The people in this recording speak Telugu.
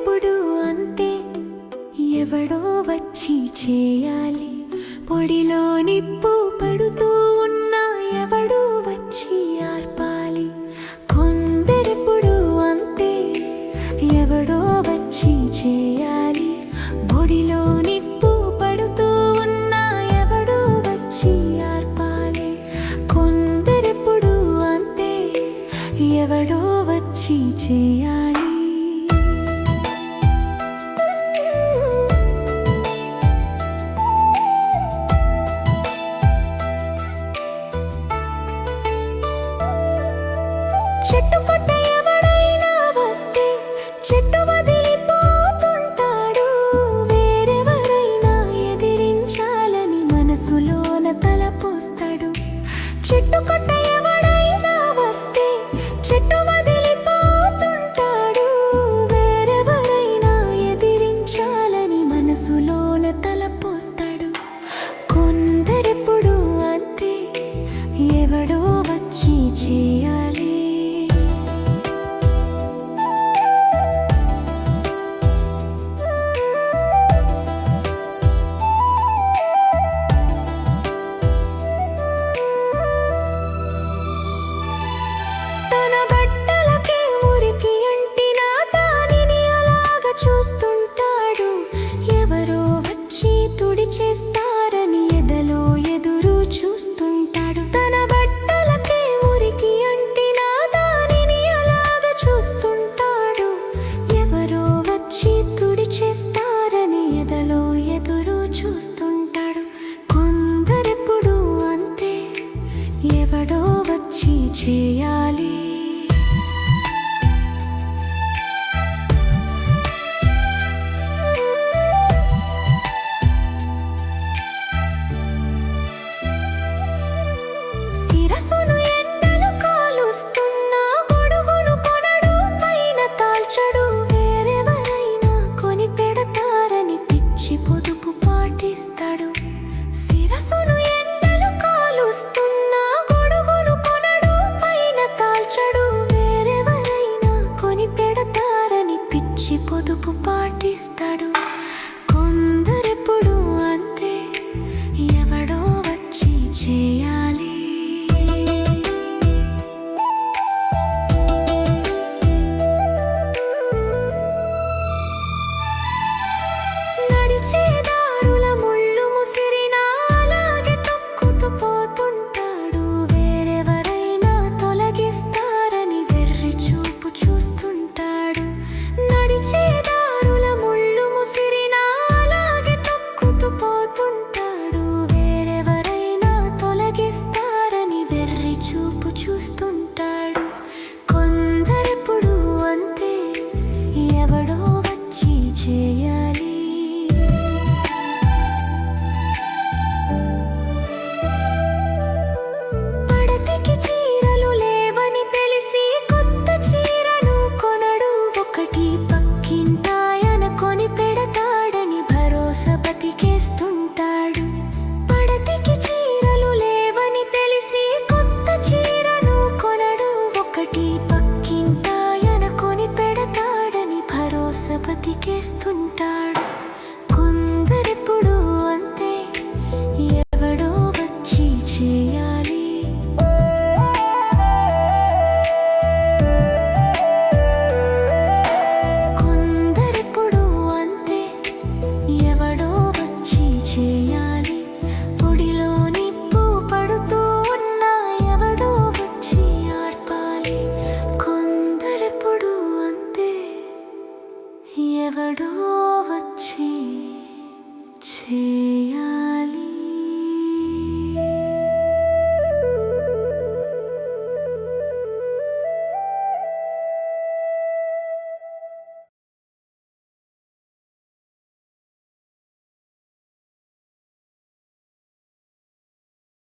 ఎప్పుడు అంతే? ఎవడో వచ్చి చేయాలి. పొడిలో నిప్పు పడుతూ ఉన్న ఎవడో వచ్చి ఆర్పాలి. కొందరెప్పుడు అంతే? ఎవడో వచ్చి చేయాలి. పొడిలో నిప్పు పడుతూ ఉన్న ఎవడో వచ్చి ఆర్పాలి. కొందరెప్పుడు అంతే? ఎవడో వచ్చి చేయాలి. చెట్టు కొట్ట ఎవడైనా వస్తే చెట్టు వదిలిపోతుంటాడు. వేరెవరైనా ఎదిరించాలని మనసులోన తలపోస్తాడు. చెట్టు కొట్ట ఎవడైనా వస్తే చెట్టు వదిలిపోతుంటాడు. వేరెవరైనా మనసులోన తలపో ఎక్కడో వచ్చి చేయాలి. శిరసును సపతికేస్తుంటాడు Yeah.